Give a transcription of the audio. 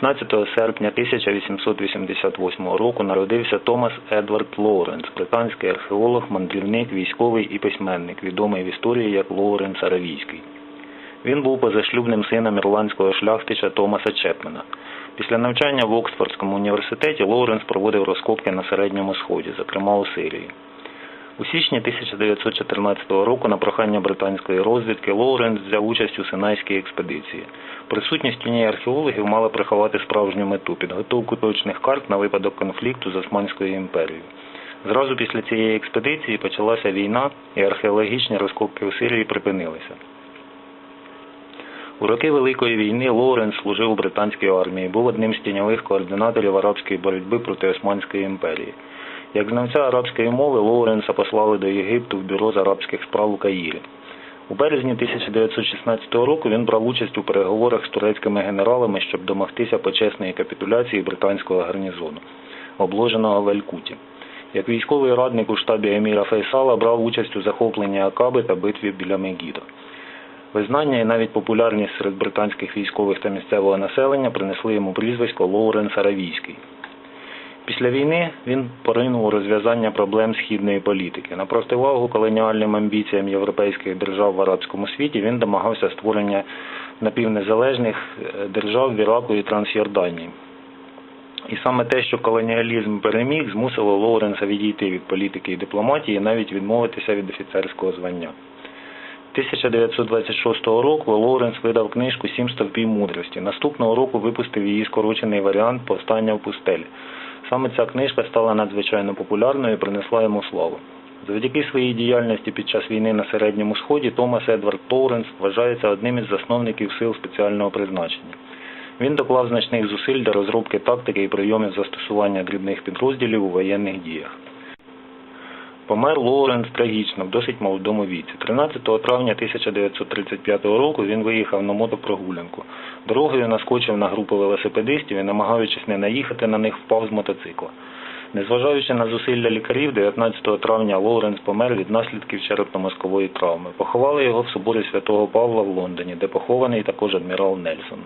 15 серпня 1888 року народився Томас Едвард Лоуренс, британський археолог, мандрівник, військовий і письменник, відомий в історії як Лоуренс Аравійський. Він був позашлюбним сином ірландського шляхтича Томаса Чепмена. Після навчання в Оксфордському університеті Лоуренс проводив розкопки на Середньому Сході, зокрема у Сирії. У січні 1914 року на прохання британської розвідки Лоуренс взяв участь у Синайській експедиції. Присутність у ній археологів мала приховати справжню мету підготовку точних карт на випадок конфлікту з Османською імперією. Зразу після цієї експедиції почалася війна, і археологічні розкопки у Сирії припинилися. У роки Великої війни Лоуренс служив у британській армії, був одним з тіньових координаторів арабської боротьби проти Османської імперії. Як знавця арабської мови, Лоуренса послали до Єгипту в бюро з арабських справ у Каїрі. У березні 1916 року він брав участь у переговорах з турецькими генералами, щоб домогтися почесної капітуляції британського гарнізону, обложеного в Елькуті. Як військовий радник у штабі Еміра Фейсала брав участь у захопленні Акаби та битві біля Мегіда. Визнання і навіть популярність серед британських військових та місцевого населення принесли йому прізвисько Лоуренс Аравійський. Після війни він поринув у розв'язання проблем східної політики. На противагу колоніальним амбіціям європейських держав в арабському світі він домагався створення напівнезалежних е, держав в Іраку і Трансйорданії. І саме те, що колоніалізм переміг, змусило Лоуренса відійти від політики і дипломатії, і навіть відмовитися від офіцерського звання. 1926 року Лоуренс видав книжку Сім стовпів мудрості. Наступного року випустив її скорочений варіант Повстання в пустелі. Саме ця книжка стала надзвичайно популярною і принесла йому славу. Завдяки своїй діяльності під час війни на Середньому Сході Томас Едвард Тоуренс вважається одним із засновників сил спеціального призначення. Він доклав значних зусиль для розробки тактики і прийомів застосування дрібних підрозділів у воєнних діях. Помер Лоуренс трагічно в досить молодому віці. 13 травня 1935 року він виїхав на мотопрогулянку. Дорогою наскочив на групу велосипедистів і, намагаючись не наїхати на них, впав з мотоцикла. Незважаючи на зусилля лікарів, 19 травня Лоуренс помер від наслідків черепно-мозкової травми. Поховали його в соборі святого Павла в Лондоні, де похований також адмірал Нельсон.